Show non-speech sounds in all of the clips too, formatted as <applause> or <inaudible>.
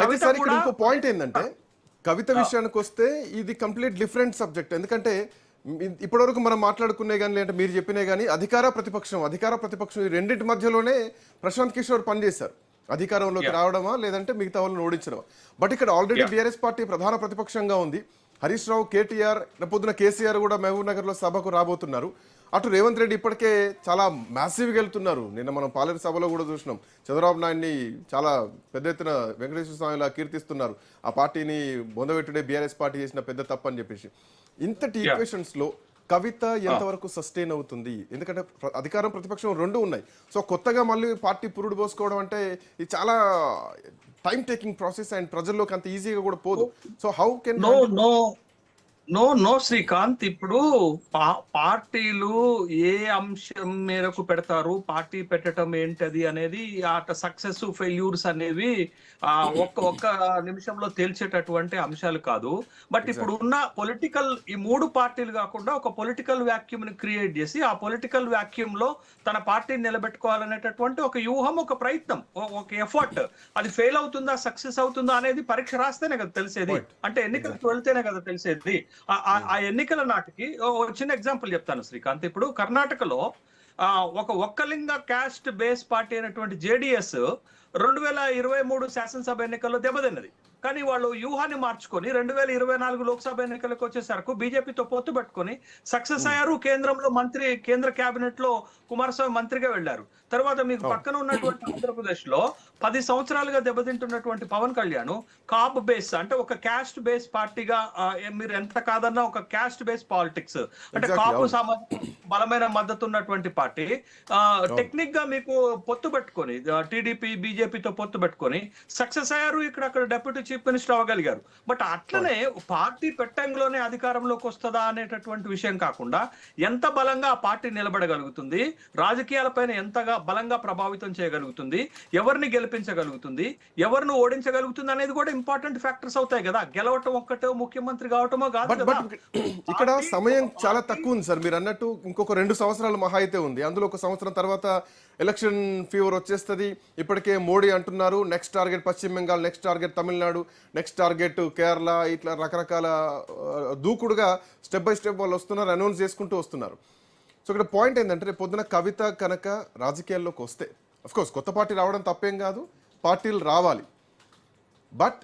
అయితే సార్ ఇక్కడ కూడా ఇంకో పాయింట్ ఏంటంటే కవిత విషయానికి వస్తే ఇది కంప్లీట్ డిఫరెంట్ సబ్జెక్ట్ ఎందుకంటే ఇప్పటివరకు మనం మాట్లాడుకునే కానీ లేదంటే మీరు చెప్పినే కానీ అధికార ప్రతిపక్షం అధికార ప్రతిపక్షం ఈ రెండింటి మధ్యలోనే ప్రశాంత్ కిషోర్ పనిచేశారు. అధికారంలోకి రావడమా లేదంటే మిగతా వాళ్ళని ఓడించడమా? బట్ ఇక్కడ ఆల్రెడీ బీఆర్ఎస్ పార్టీ ప్రధాన ప్రతిపక్షంగా ఉంది. హరీష్ రావు కేటీఆర్ పొద్దున కేసీఆర్ కూడా మహబూబ్ నగర్లో సభకు రాబోతున్నారు. అటు రేవంత్ రెడ్డి ఇప్పటికే చాలా మ్యాసివ్గా వెళ్తున్నారు. నిన్న మనం పాలేరు సభలో కూడా చూసినాం. చంద్రబాబు నాయుడిని చాలా పెద్ద ఎత్తున వెంకటేశ్వర స్వామిలా కీర్తిస్తున్నారు. ఆ పార్టీని బొందబెట్టుడే బీఆర్ఎస్ పార్టీ చేసిన పెద్ద తప్పు అని చెప్పేసి. ఇంతటి ఈక్వేషన్స్లో కవిత ఎంతవరకు సస్టైన్ అవుతుంది? ఎందుకంటే అధికారం ప్రతిపక్షం రెండు ఉన్నాయి. సో కొత్తగా మళ్ళీ పార్టీ పురుడు పోసుకోవడం అంటే ఇది చాలా టైం టేకింగ్ ప్రాసెస్ అండ్ ప్రజల్లోకి అంత ఈజీగా కూడా పోదు. So how can no no no no Srikanth ఇప్పుడు పార్టీలు ఏ అంశం మేరకు పెడతారు? పార్టీ పెట్టడం ఏంటది అనేది అట సక్సెస్ ఫెయిల్యూర్స్ అనేవి ఆ, ఒక్క ఒక్క నిమిషంలో తేల్చేటటువంటి అంశాలు కాదు. బట్ ఇప్పుడు ఉన్న పొలిటికల్ ఈ మూడు పార్టీలు కాకుండా ఒక పొలిటికల్ వాక్యూమ్ని క్రియేట్ చేసి ఆ పొలిటికల్ వాక్యూమ్లో తన పార్టీని నిలబెట్టుకోవాలనేటటువంటి ఒక వ్యూహం ఒక ప్రయత్నం ఒక ఎఫర్ట్. అది ఫెయిల్ అవుతుందా సక్సెస్ అవుతుందా అనేది పరీక్ష రాస్తేనే కదా తెలిసేది. అంటే ఎన్నికలకు వెళ్తేనే కదా తెలిసేది. ఆ- ఆ- ఎన్నికల నాటికి చిన్న ఎగ్జాంపుల్ చెప్తాను శ్రీకాంత్. ఇప్పుడు కర్ణాటకలో ఆ, ఒక ఒక్కలింగ క్యాస్ట్ బేస్ పార్టీ అయినటువంటి జేడిఎస్ రెండు వేల ఇరవై మూడు శాసనసభ ఎన్నికల్లో దెబ్బతిన్నది. కానీ వాళ్ళు వ్యూహాన్ని మార్చుకొని రెండు వేల ఇరవై నాలుగు లోక్సభ ఎన్నికలకు వచ్చేసరికి బీజేపీతో పొత్తు పెట్టుకొని సక్సెస్ అయ్యారు. కేంద్రంలో మంత్రి కేంద్ర కేబినెట్లో కుమారస్వామి మంత్రిగా వెళ్ళారు తర్వాత మీకు పక్కన ఉన్నటువంటి ఆంధ్రప్రదేశ్లో పది సంవత్సరాలుగా దెబ్బతింటున్నటువంటి పవన్ కళ్యాణ్ కాప్ బేస్ అంటే ఒక క్యాస్ట్ బేస్ పార్టీగా మీరు ఎంత కాదన్నా ఒక క్యాస్ట్ బేస్ పాలిటిక్స్ అంటే కాపు. సామాజిక బలమైన మద్దతు ఉన్నటువంటి పార్టీ. టెక్నిక్గా మీకు పొత్తు పెట్టుకొని టీడీపీ బీజేపీతో పొత్తు పెట్టుకొని సక్సెస్ అయ్యారు. ఇక్కడ అక్కడ డెప్యూటీ చీఫ్ మినిస్టర్ అవ్వగలిగారు బట్ అట్లనే పార్టీ పెట్టంలోనే అధికారంలోకి వస్తుందా అనేటటువంటి విషయం కాకుండా ఎంత బలంగా ఆ పార్టీ నిలబడగలుగుతుంది రాజకీయాలపైన ఎంతగా బలంగా ప్రభావితం చేయగలుగుతుంది ఎవరిని గెలిపించగలుగుతుంది ఎవరిని ఓడించగలుగుతుంది అనేది కూడా ఇంపార్టెంట్ ఫ్యాక్టర్స్ అవుతాయి కదా. గెలవటం ఒక్కటో ముఖ్యమంత్రి కావటమో కాదు <clears throat> ఇక్కడ సమయం చాలా తక్కువ ఉంది సార్. మీరు అన్నట్టు ఇంకొక రెండు సంవత్సరాలు మహా అయితే ఉంది. అందులో ఒక సంవత్సరం తర్వాత ఎలక్షన్ ఫీవర్ వచ్చేస్తుంది. ఇప్పటికే మోడీ అంటున్నారు నెక్స్ట్ టార్గెట్ పశ్చిమ Bengal next target Tamil Nadu. Next target Kerala ఇట్లా రకరకాల దూకుడుగా స్టెప్ బై స్టెప్ వాళ్ళు వస్తున్నారు అనౌన్స్ చేసుకుంటూ వస్తున్నారు. సో ఇక్కడ పాయింట్ ఏంటంటే రేపు పొద్దున కవిత కనుక రాజకీయాల్లోకి వస్తే అఫ్కోర్స్ కొత్త పార్టీ రావడం తప్పేం కాదు పార్టీలు రావాలి. బట్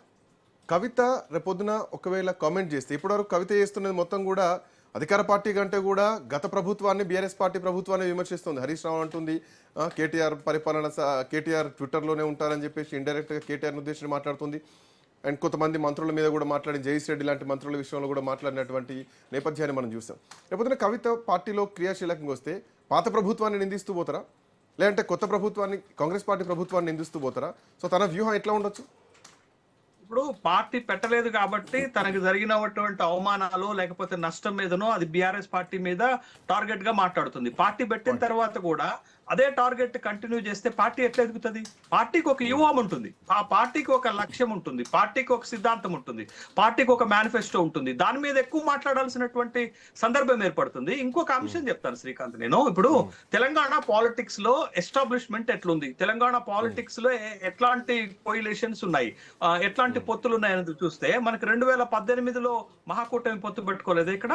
కవిత రేపొద్దున ఒకవేళ కామెంట్ చేస్తే ఇప్పటివరకు కవిత చేస్తున్నది మొత్తం కూడా అధికార పార్టీ కంటే కూడా గత ప్రభుత్వాన్ని బీఆర్ఎస్ పార్టీ ప్రభుత్వాన్ని విమర్శిస్తుంది. హరీష్ రావు అంటుంది కేటీఆర్ పరిపాలన స- కేటీఆర్ ట్విట్టర్లోనే ఉంటారని చెప్పేసి ఇండైరెక్ట్గా కేటీఆర్ని ఉద్దేశించి మాట్లాడుతుంది. అండ్ కొంతమంది మంత్రుల మీద కూడా మాట్లాడి జగదీష్ రెడ్డి లాంటి మంత్రుల విషయంలో కూడా మాట్లాడినటువంటి నేపథ్యాన్ని మనం చూసాం. రేపొద్దున కవిత పార్టీలో క్రియాశీలకంగా వస్తే పాత ప్రభుత్వాన్ని నిందిస్తూ పోతారా? లేదంటే కొత్త ప్రభుత్వాన్ని కాంగ్రెస్ పార్టీ ప్రభుత్వాన్ని నిందిస్తూ పోతారా? సో తన వ్యూహం ఎట్లా ఉండొచ్చు? ఇప్పుడు పార్టీ పెట్టలేదు కాబట్టి తనకు జరిగినటువంటి అవమానాలు లేకపోతే నష్టం మీదనో అది బీఆర్ఎస్ పార్టీ మీద టార్గెట్గా మాట్లాడుతుంది. పార్టీ పెట్టిన తర్వాత కూడా అదే టార్గెట్ కంటిన్యూ చేస్తే పార్టీ ఎట్లా ఎదుగుతుంది? పార్టీకి ఒక వ్యూహం ఉంటుంది. ఆ పార్టీకి ఒక లక్ష్యం ఉంటుంది. పార్టీకి ఒక సిద్ధాంతం ఉంటుంది. పార్టీకి ఒక మేనిఫెస్టో ఉంటుంది. దాని మీద ఎక్కువ మాట్లాడాల్సినటువంటి సందర్భం ఏర్పడుతుంది. ఇంకొక అంశం చెప్తాను శ్రీకాంత్. నేను ఇప్పుడు తెలంగాణ పాలిటిక్స్లో ఎస్టాబ్లిష్మెంట్ ఎట్లుంది? తెలంగాణ పాలిటిక్స్లో ఎట్లాంటి కోయిలేషన్స్ ఉన్నాయి? ఎట్లాంటి పొత్తులు ఉన్నాయని చూస్తే మనకి రెండు వేల పద్దెనిమిదిలో మహాకూటమి పొత్తు పెట్టుకోలేదు ఇక్కడ?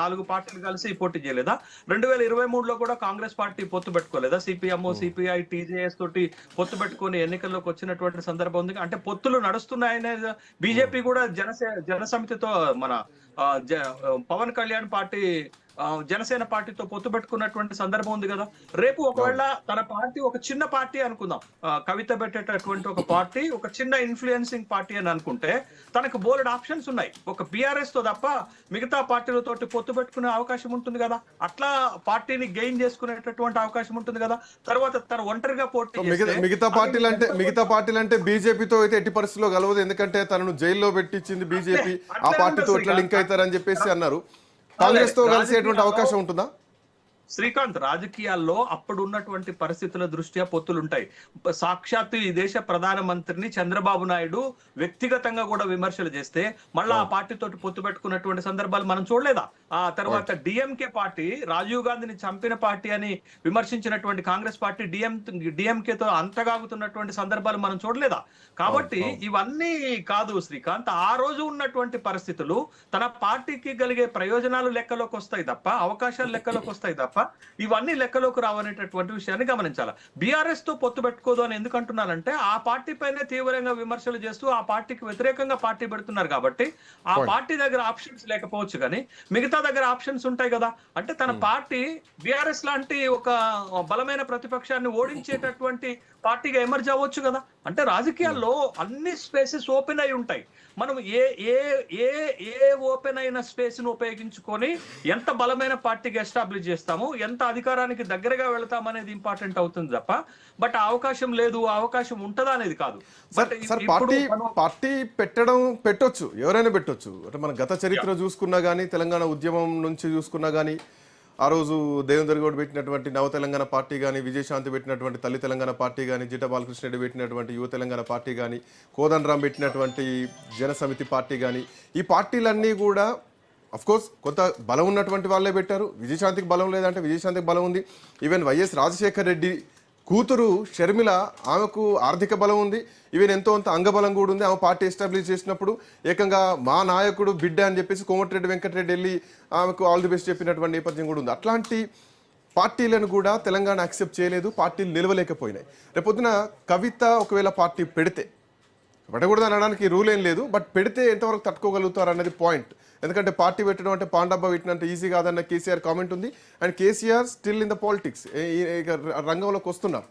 నాలుగు పార్టీలు కలిసి పోటీ చేయలేదా? రెండు వేల ఇరవై మూడులో కూడా కాంగ్రెస్ పార్టీ పొత్తు పెట్టుకోలేదా సిపిఎం సిపిఐ టీజేఎస్ తోటి పొత్తు పెట్టుకొని ఎన్నికల్లోకి వచ్చినటువంటి సందర్భం ఉంది. అంటే పొత్తులు నడుస్తున్నాయనే బీజేపీ కూడా జనసే జనసమితితో మన ఆ, జ- పవన్ కళ్యాణ్ పార్టీ జనసేన పార్టీతో పొత్తు పెట్టుకున్నటువంటి సందర్భం ఉంది కదా. రేపు ఒకవేళ తన పార్టీ ఒక చిన్న పార్టీ అనుకుందాం. కవిత పెట్టేటటువంటి ఒక పార్టీ ఒక చిన్న ఇన్ఫ్లుయెన్సింగ్ పార్టీ అని అనుకుంటే తనకు బోలెడ్ ఆప్షన్స్ ఉన్నాయి. ఒక బీఆర్ఎస్తో తప్ప మిగతా పార్టీలతోటి పొత్తు పెట్టుకునే అవకాశం ఉంటుంది కదా. అట్లా పార్టీని గెయిన్ చేసుకునేటటువంటి అవకాశం ఉంటుంది కదా. తర్వాత తన ఒంటరిగా పోటీ మిగతా పార్టీలు అంటే మిగతా పార్టీలు అంటే బీజేపీతో అయితే ఎట్టి పరిస్థితిలో కలవదు. ఎందుకంటే తనను జైల్లో పెట్టించింది బీజేపీ. ఆ పార్టీతో ఎట్లా లింక్ అవుతారని చెప్పేసి అన్నారు. కాంగ్రెస్తో కలిసేటువంటి అవకాశం ఉంటుందా? శ్రీకాంత్ రాజకీయాల్లో అప్పుడు ఉన్నటువంటి పరిస్థితుల దృష్ట్యా పొత్తులు ఉంటాయి సాక్షాత్తు ఈ దేశ ప్రధానమంత్రిని చంద్రబాబు నాయుడు వ్యక్తిగతంగా కూడా విమర్శలు చేస్తే మళ్ళా ఆ పార్టీతోటి పొత్తు పెట్టుకున్నటువంటి సందర్భాలు మనం చూడలేదా? ఆ తర్వాత డిఎంకే పార్టీ రాజీవ్ గాంధీని చంపిన పార్టీ అని విమర్శించినటువంటి కాంగ్రెస్ పార్టీ డిఎం డిఎంకేతో అంతగాగుతున్నటువంటి సందర్భాలు మనం చూడలేదా? కాబట్టి ఇవన్నీ కాదు శ్రీకాంత్. ఆ రోజు ఉన్నటువంటి పరిస్థితులు తన పార్టీకి కలిగే ప్రయోజనాలు లెక్కలోకి వస్తాయి తప్ప అవకాశాలు లెక్కలోకి వస్తాయి తప్ప ఇవన్నీ లెక్కలోకి రావనేటటువంటి విషయాన్ని గమనించాలి. బీఆర్ఎస్తో పొత్తు పెట్టుకోదు అని ఎందుకు అంటున్నానంటే ఆ పార్టీ పైనే తీవ్రంగా విమర్శలు చేస్తూ ఆ పార్టీకి వ్యతిరేకంగా పార్టీ పెడుతున్నారు కాబట్టి ఆ పార్టీ దగ్గర ఆప్షన్స్ లేకపోవచ్చు కానీ మిగతా దగ్గర ఆప్షన్స్ ఉంటాయి కదా. అంటే తన పార్టీ బీఆర్ఎస్ లాంటి ఒక బలమైన ప్రతిపక్షాన్ని ఓడించేటటువంటి పార్టీగా ఎమర్జ్ అవ్వచ్చు కదా. అంటే రాజకీయాల్లో అన్ని స్పేసెస్ ఓపెన్ అయి ఉంటాయి. మనం ఏ ఏ ఏ ఏ ఓపెన్ అయిన స్పేస్ను ఉపయోగించుకొని ఎంత బలమైన పార్టీకి ఎస్టాబ్లిష్ చేస్తాము ఎంత అధికారానికి దగ్గరగా వెళతాం అనేది ఇంపార్టెంట్ అవుతుంది తప్ప బట్ ఆ అవకాశం లేదు అవకాశం ఉంటదా అనేది కాదు. పార్టీ పార్టీ పెట్టడం పెట్టొచ్చు ఎవరైనా పెట్టొచ్చు. అంటే మన గత చరిత్ర చూసుకున్నా కానీ తెలంగాణ ఉద్యమం ఉద్యమం నుంచి చూసుకున్నా కానీ ఆ రోజు దేవేందర్ గౌడ్ పెట్టినటువంటి నవ తెలంగాణ పార్టీ కానీ విజయశాంతి పెట్టినటువంటి తల్లి తెలంగాణ పార్టీ కానీ జిట బాలకృష్ణరెడ్డి పెట్టినటువంటి యువ తెలంగాణ పార్టీ కానీ కోదండరాం పెట్టినటువంటి జనసమితి పార్టీ కానీ ఈ పార్టీలన్నీ కూడా అఫ్ కోర్స్ కొంత బలం ఉన్నటువంటి వాళ్ళే పెట్టారు. విజయశాంతికి బలం లేదంటే విజయశాంతికి బలం ఉంది. ఈవెన్ వైఎస్ రాజశేఖర్ రెడ్డి కూతురు షర్మిల ఆమెకు ఆర్థిక బలం ఉంది. ఈవెన్ ఎంతో అంత అంగబలం కూడా ఉంది. ఆమె పార్టీ ఎస్టాబ్లిష్ చేసినప్పుడు ఏకంగా మా నాయకుడు బిడ్డ అని చెప్పేసి కోమటిరెడ్డి వెంకటరెడ్డి వెళ్ళి ఆమెకు ఆల్ ది బెస్ట్ చెప్పినటువంటి నేపథ్యం కూడా ఉంది. అట్లాంటి పార్టీలను కూడా తెలంగాణ యాక్సెప్ట్ చేయలేదు. పార్టీలు నిలవలేకపోయినాయి. రేపొద్దున కవిత ఒకవేళ పార్టీ పెడితే పెట్టకూడదు అనడానికి రూల్ ఏం లేదు బట్ పెడితే ఎంతవరకు తట్టుకోగలుగుతారు అన్నది పాయింట్ ఎందుకంటే పార్టీ పెట్టడం అంటే పాండబ్బ అంటే ఈజీ కాదన్న కేసీఆర్ కామెంట్ ఉంది. And KCR still in the politics రంగంలోకి వస్తున్నారు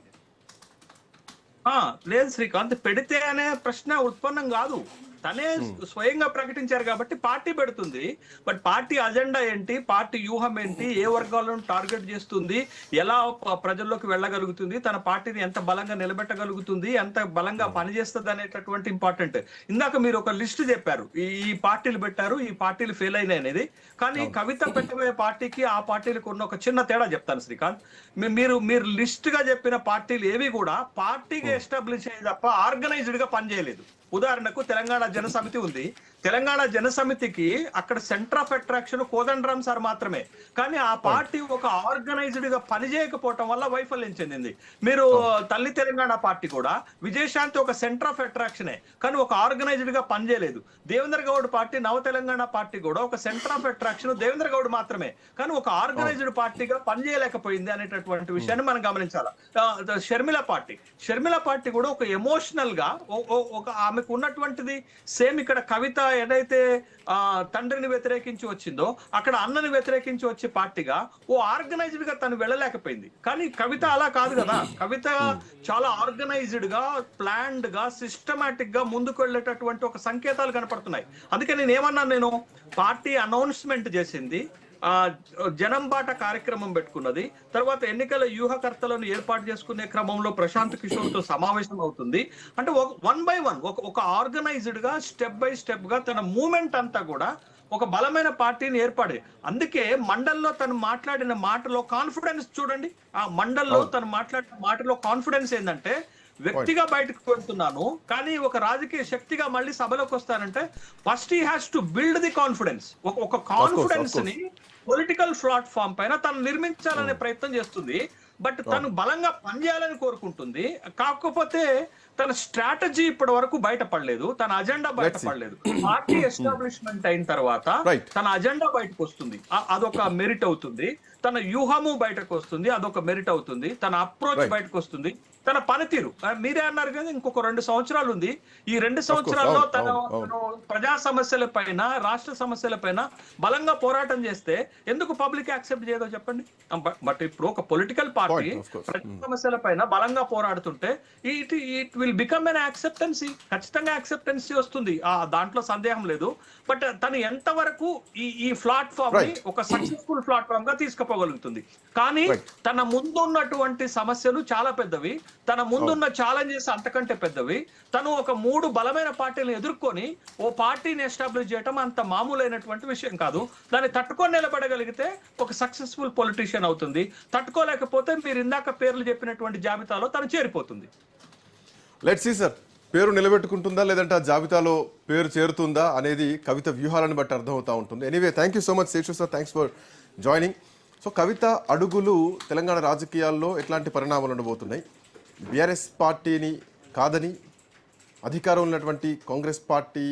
లేదు శ్రీకాంత్ పెడితే అనే ప్రశ్న ఉత్పన్నం కాదు. తనే స్వయంగా ప్రకటించారు కాబట్టి పార్టీ పెడుతుంది. బట్ పార్టీ అజెండా ఏంటి? పార్టీ వ్యూహం ఏంటి? ఏ వర్గాలను టార్గెట్ చేస్తుంది? ఎలా ప్రజల్లోకి వెళ్ళగలుగుతుంది? తన పార్టీని ఎంత బలంగా నిలబెట్టగలుగుతుంది? ఎంత బలంగా పనిచేస్తుంది అనేటటువంటి ఇంపార్టెంట్. ఇందాక మీరు ఒక లిస్ట్ చెప్పారు. ఈ పార్టీలు పెట్టారు ఈ పార్టీలు ఫెయిల్ అయినాయి అనేది. కానీ కవిత పెట్టబోయే పార్టీకి ఆ పార్టీలకు ఉన్న ఒక చిన్న తేడా చెప్తాను శ్రీకాంత్. మీరు మీరు లిస్ట్గా చెప్పిన పార్టీలు ఏవి కూడా పార్టీగా ఎస్టాబ్లిష్ అయ్యి తప్ప ఆర్గనైజ్డ్గా పనిచేయలేదు. ఉదాహరణకు తెలంగాణ జన సమితి ఉంది. తెలంగాణ జన సమితికి అక్కడ centre of attraction Kodandaram sir మాత్రమే. కానీ ఆ పార్టీ ఒక ఆర్గనైజ్డ్గా పనిచేయకపోవటం వల్ల వైఫల్యం చెందింది. మీరు తల్లి తెలంగాణ పార్టీ కూడా విజయశాంతి ఒక సెంటర్ ఆఫ్ అట్రాక్షనే కానీ ఒక ఆర్గనైజ్డ్గా పనిచేయలేదు దేవేంద్ర గౌడ్ పార్టీ నవ తెలంగాణ పార్టీ కూడా ఒక centre of attraction Devendra Goud మాత్రమే. కానీ ఒక ఆర్గనైజ్డ్ పార్టీగా పనిచేయలేకపోయింది అనేటటువంటి విషయాన్ని మనం గమనించాలి? షర్మిల పార్టీ. షర్మిల పార్టీ కూడా ఒక ఎమోషనల్గా ఒక ఆమెకు ఉన్నటువంటిది సేమ్ ఇక్కడ కవిత ఏదైతే తండ్రిని వ్యతిరేకించి వచ్చిందో అక్కడ అన్నని వ్యతిరేకించి వచ్చే పార్టీగా ఓ ఆర్గనైజ్డ్గా తను వెళ్ళలేకపోయింది. కానీ కవిత అలా కాదు కదా. కవిత చాలా ఆర్గనైజ్డ్గా ప్లాన్డ్గా సిస్టమాటిక్గా ముందుకు వెళ్ళేటటువంటి ఒక సంకేతాలు కనపడుతున్నాయి. అందుకే నేను ఏమన్నా నేను పార్టీ అనౌన్స్మెంట్ చేసింది జనం బాట కార్యక్రమం పెట్టుకున్నది. తర్వాత ఎన్నికల వ్యూహకర్తలను ఏర్పాటు చేసుకునే క్రమంలో ప్రశాంత్ కిషోర్తో సమావేశం అవుతుంది. అంటే వన్ బై వన్ ఒక ఒక ఆర్గనైజ్డ్గా స్టెప్ బై స్టెప్గా తన మూమెంట్ అంతా కూడా ఒక బలమైన పార్టీని ఏర్పడే. అందుకే మండల్లో తను మాట్లాడిన మాటలో కాన్ఫిడెన్స్ చూడండి. ఆ మండల్లో తను మాట్లాడిన మాటలో కాన్ఫిడెన్స్ ఏంటంటే వ్యక్తిగా బయటకు వెళ్తున్నాను కానీ ఒక రాజకీయ శక్తిగా మళ్ళీ సభలోకి వస్తానంటే first he has to build the confidence ఒక కాన్ఫిడెన్స్ని పొలిటికల్ ప్లాట్ఫామ్ పైన తను నిర్మించాలనే ప్రయత్నం చేస్తుంది. బట్ తను బలంగా పనిచేయాలని కోరుకుంటుంది. కాకపోతే తన స్ట్రాటజీ ఇప్పటి వరకు బయటపడలేదు. తన అజెండా బయటపడలేదు. పార్టీ ఎస్టాబ్లిష్మెంట్ అయిన తర్వాత. తన అజెండా బయటకు వస్తుంది. అదొక మెరిట్ అవుతుంది. తన వ్యూహము బయటకు వస్తుంది. అదొక మెరిట్ అవుతుంది. తన అప్రోచ్. బయటకు వస్తుంది. తన పనితీరు. మీరే అన్నారు కదా ఇంకొక రెండు సంవత్సరాలు ఉంది ఈ రెండు సంవత్సరాల్లో తన ప్రజా సమస్యల పైన రాష్ట్ర సమస్యల పైన బలంగా పోరాటం చేస్తే ఎందుకు పబ్లిక్ యాక్సెప్ట్ చేయదో చెప్పండి. బట్ ఇప్పుడు ఒక పొలిటికల్ పార్టీ. ప్రజా సమస్యల పైన బలంగా పోరాడుతుంటే it it will become an acceptance ఖచ్చితంగా యాక్సెప్టెన్సీ వస్తుంది. ఆ దాంట్లో సందేహం లేదు. బట్ తను ఎంత వరకు ఈ ఈ ప్లాట్ఫామ్ని. ఒక సక్సెస్ఫుల్ ప్లాట్ఫామ్గా తీసుకుపోగలుగుతుంది. కానీ. తన ముందున్నటువంటి సమస్యలు చాలా పెద్దవి. తన ముందున్న ఛాలెంజెస్ అంతకంటే పెద్దవి. తను ఒక మూడు బలమైన పార్టీలను ఎదుర్కొని ఓ పార్టీని ఎస్టాబ్లిష్ చేయడం అంత మామూలైనటువంటి విషయం కాదు. దాన్ని తట్టుకొని నిలబడగలిగితే ఒక సక్సెస్ఫుల్ పొలిటీషియన్ అవుతుంది. తట్టుకోలేకపోతే మీరు ఇందాక పేర్లు చెప్పినటువంటి జాబితాలో తను చేరిపోతుంది. లెట్స్ సీ సార్ పేరు నిలబెట్టుకుంటుందా లేదంటే ఆ జాబితాలో పేరు చేరుతుందా అనేది కవిత వ్యూహాలను బట్టి అర్థమవుతా ఉంటుంది. Anyway thank you so much Seshu sir thanks for joining so Kavitha అడుగులు తెలంగాణ రాజకీయాల్లో ఎట్లాంటి పరిణామాలు ఉండబోతున్నాయి? బీఆర్ఎస్ పార్టీని కాదని అధికారం ఉన్నటువంటి కాంగ్రెస్ పార్టీ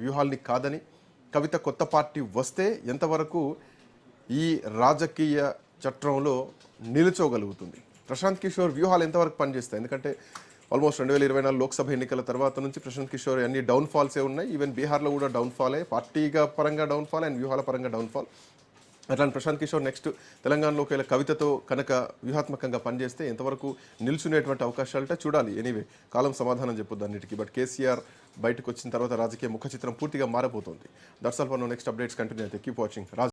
వ్యూహాల్ని కాదని కవిత కొత్త పార్టీ వస్తే ఎంతవరకు ఈ రాజకీయ చట్రంలో నిలుచోగలుగుతుంది? ప్రశాంత్ కిషోర్ వ్యూహాలు ఎంతవరకు పనిచేస్తాయి? ఎందుకంటే ఆల్మోస్ట్ రెండు వేల ఇరవై నాలుగు లోక్సభ ఎన్నికల తర్వాత నుంచి ప్రశాంత్ కిషోర్ అన్ని డౌన్ ఫాల్సే ఉన్నాయి. ఈవెన్ బీహార్లో కూడా డౌన్ ఫాలే పార్టీగా పరంగా డౌన్ ఫాల్ అండ్ వ్యూహాల పరంగా డౌన్ ఫాల్ అట్లాంటి ప్రశాంత్ కిషోర్ నెక్స్ట్ తెలంగాణలో ఒకవేళ కవితతో కనుక వ్యూహాత్మకంగా పనిచేస్తే ఎంతవరకు నిల్చునేటువంటి అవకాశాలట చూడాలి. ఎనీవే కాలం సమాధానం చెప్పొద్దు అన్నిటికీ. బట్ కేసీఆర్ బయటకు వచ్చిన తర్వాత రాజకీయ ముఖ చిత్రం పూర్తిగా మారబోతోంది. దర్శల్ ఫర్ నెక్స్ట్ అప్డేట్స్ కంటిన్యూ అయితే కీప్ వాచింగ్ రాజ్